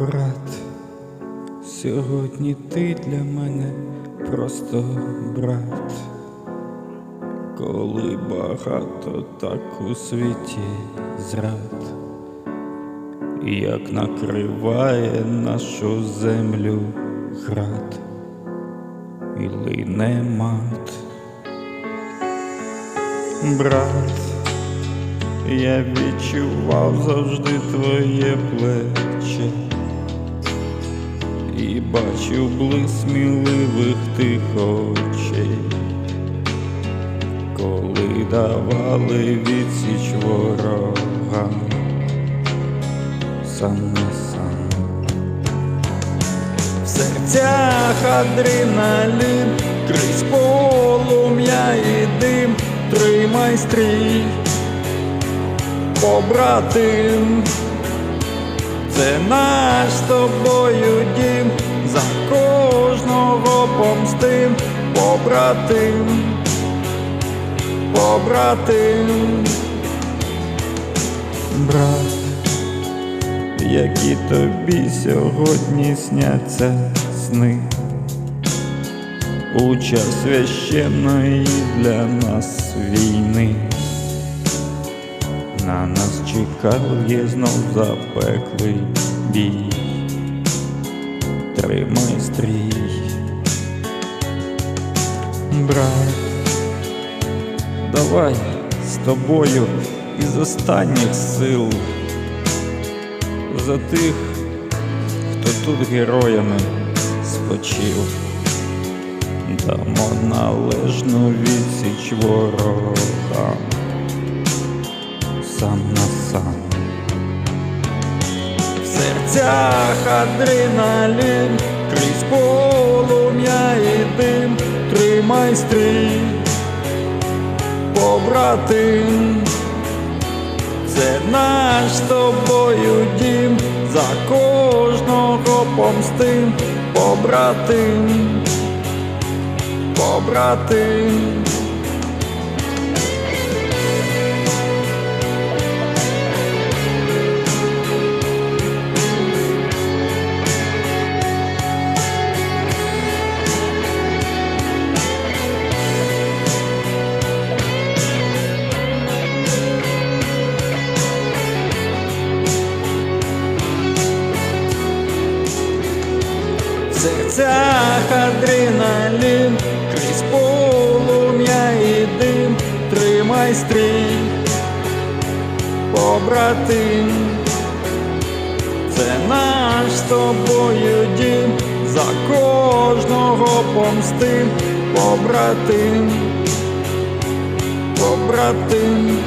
Брат, сьогодні ти для мене просто брат, коли багато так у світі зрад, як накриває нашу землю град. І лине мат. Брат, я відчував завжди твоє плече бачив блиск сміливих тих очей, коли давали відсіч ворогам сам на сам. В серцях адреналін, крізь полум'я і дим, тримай стрій, побратим. Це наш з тобою дім, за кожного помстим, побратим, побратим, брат, які тобі сьогодні сняться сни, у час священної для нас війни. На нас чекає знов запеклий бій. Тримай стрій, брат, давай з тобою із останніх сил за тих, хто тут героями спочив, дамо належну відсіч ворогам сам на сам. Серцях адреналін, крізь полум'я і дим, тримай стрій, побратим. Це наш з тобою дім, за кожного помстим, побратим, побратим. Серцях адреналін, крізь полум'я і дим, тримай стрій, побратим. Це наш з тобою дім, за кожного помстим, побратим, побратим.